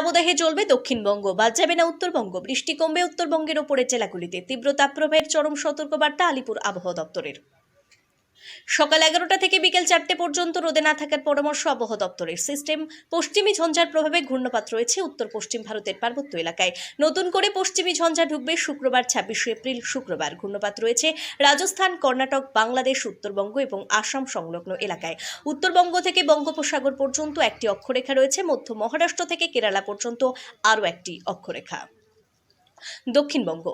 দাবদাহে জ্বলবে দক্ষিণবঙ্গ। বাদ যাবে না উত্তরবঙ্গ। বৃষ্টি কমবে উত্তরবঙ্গের ওপরের জেলাগুলিতে। তীব্র তাপপ্রবাহের চরম সতর্কবার্তা আলিপুর আবহাওয়া দপ্তরের। সকাল এগারোটা থেকে বিকেল চারটে পর্যন্ত রোদে না থাকার পরামর্শ আবহাওয়া দপ্তরের সিস্টেম। পশ্চিমী ঝঞ্ঝার প্রভাবে ঘূর্ণপাত রয়েছে উত্তর পশ্চিম ভারতের পার্বত্য এলাকায়। নতুন করে পশ্চিমী ঝঞ্ঝা ঢুকবে শুক্রবার, ছাব্বিশে এপ্রিল, শুক্রবার। ঘূর্ণপাত রয়েছে রাজস্থান, কর্ণাটক, বাংলাদেশ, উত্তরবঙ্গ এবং আসাম সংলগ্ন এলাকায়। উত্তরবঙ্গ থেকে বঙ্গোপসাগর পর্যন্ত একটি অক্ষরেখা রয়েছে। মধ্য মহারাষ্ট্র থেকে কেরালা পর্যন্ত আরও একটি অক্ষরেখা। দক্ষিণবঙ্গ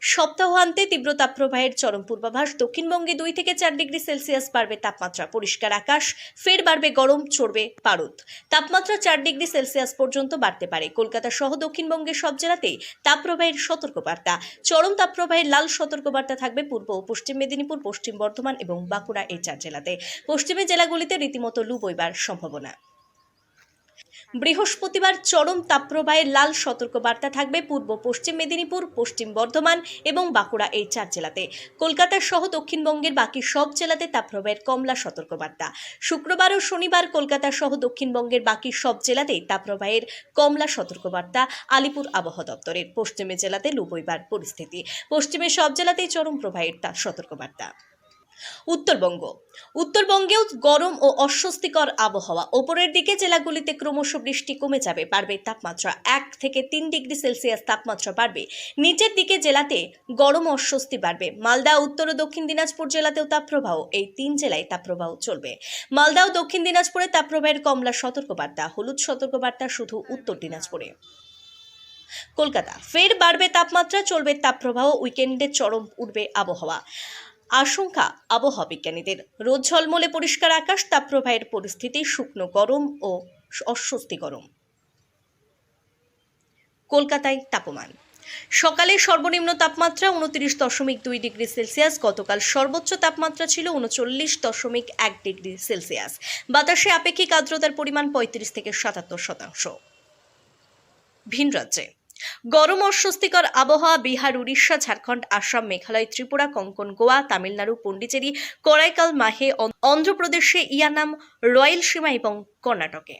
সপ্তাহান্তে তীব্র তাপপ্রবাহের চরম পূর্বাভাস। দক্ষিণবঙ্গে দুই থেকে চার ডিগ্রি সেলসিয়াস বাড়বে তাপমাত্রা। পরিষ্কার আকাশ, ফের বাড়বে গরম, চড়বে পারদ। তাপমাত্রা চার ডিগ্রি সেলসিয়াস পর্যন্ত বাড়তে পারে। কলকাতা সহ দক্ষিণবঙ্গের সব জেলাতেই তাপপ্রবাহের সতর্কবার্তা। চরম তাপপ্রবাহের লাল সতর্কবার্তা থাকবে পূর্ব ও পশ্চিম মেদিনীপুর, পশ্চিম বর্ধমান এবং বাঁকুড়া এই চার জেলাতে। পশ্চিমের জেলাগুলিতে রীতিমতো লু বইবার সম্ভাবনা। বৃহস্পতিবার চরম তাপপ্রবাহের লাল সতর্কবার্তা থাকবে পূর্ব পশ্চিম মেদিনীপুর, পশ্চিম বর্ধমান এবং বাঁকুড়া এই চার জেলাতে। কলকাতা সহ দক্ষিণবঙ্গের বাকি সব জেলাতে তাপপ্রবাহের কমলা সতর্কবার্তা। শুক্রবার ও শনিবার কলকাতা সহ দক্ষিণবঙ্গের বাকি সব জেলাতেই তাপপ্রবাহের কমলা সতর্কবার্তা আলিপুর আবহাওয়া দপ্তরের। পশ্চিমে জেলাতে লুবইবার পরিস্থিতি। পশ্চিমের সব জেলাতেই চরম প্রবাহের তা সতর্কবার্তা। উত্তরবঙ্গ। উত্তরবঙ্গেও গরম ও অস্বস্তিকর আবহাওয়া। ওপরের দিকে জেলাগুলিতে ক্রমশ বৃষ্টি কমে যাবে, বাড়বে তাপমাত্রা এক থেকে তিন ডিগ্রি সেলসিয়াস তাপমাত্রা বাড়বে। নিচের দিকে জেলাতে গরম অস্বস্তি বাড়বে। মালদা, উত্তর ও দক্ষিণ দিনাজপুর জেলাতেও তাপপ্রবাহ, এই তিন জেলায় তাপপ্রবাহ চলবে। মালদা ও দক্ষিণ দিনাজপুরে তাপপ্রবাহের কমলা সতর্কবার্তা, হলুদ সতর্কবার্তা শুধু উত্তর দিনাজপুরে। কলকাতা, ফের বাড়বে তাপমাত্রা, চলবে তাপপ্রবাহ, উইকেন্ডে চরম উঠবে আবহাওয়া। আশঙ্কা আবহাওয়া বিজ্ঞানীদের। রোদ ঝলমলে পরিষ্কার আকাশ, তাপপ্রবাহের পরিস্থিতি শুকনো গরম ও অস্বস্তি গরম। কলকাতায় তাপমান। সকালে সর্বনিম্ন তাপমাত্রা উনত্রিশ দশমিক দুই ডিগ্রি সেলসিয়াস, গতকাল সর্বোচ্চ তাপমাত্রা ছিল উনচল্লিশ দশমিক এক ডিগ্রি সেলসিয়াস। বাতাসে আপেক্ষিক আর্দ্রতার পরিমাণ পঁয়ত্রিশ থেকে সাতাত্তর শতাংশ। ভিন রাজ্যে গরম অস্বস্তিকর আবহাওয়া, বিহার, উড়িষ্যা, ঝাড়খণ্ড, আসাম, মেঘালয়, ত্রিপুরা, কঙ্কন, গোয়া, তামিলনাড়ু পন্ডিচেরি করাইকাল মাহে অন্ধ্রপ্রদেশে ইয়ানাম রয়্যালসীমা এবং কর্ণাটকে।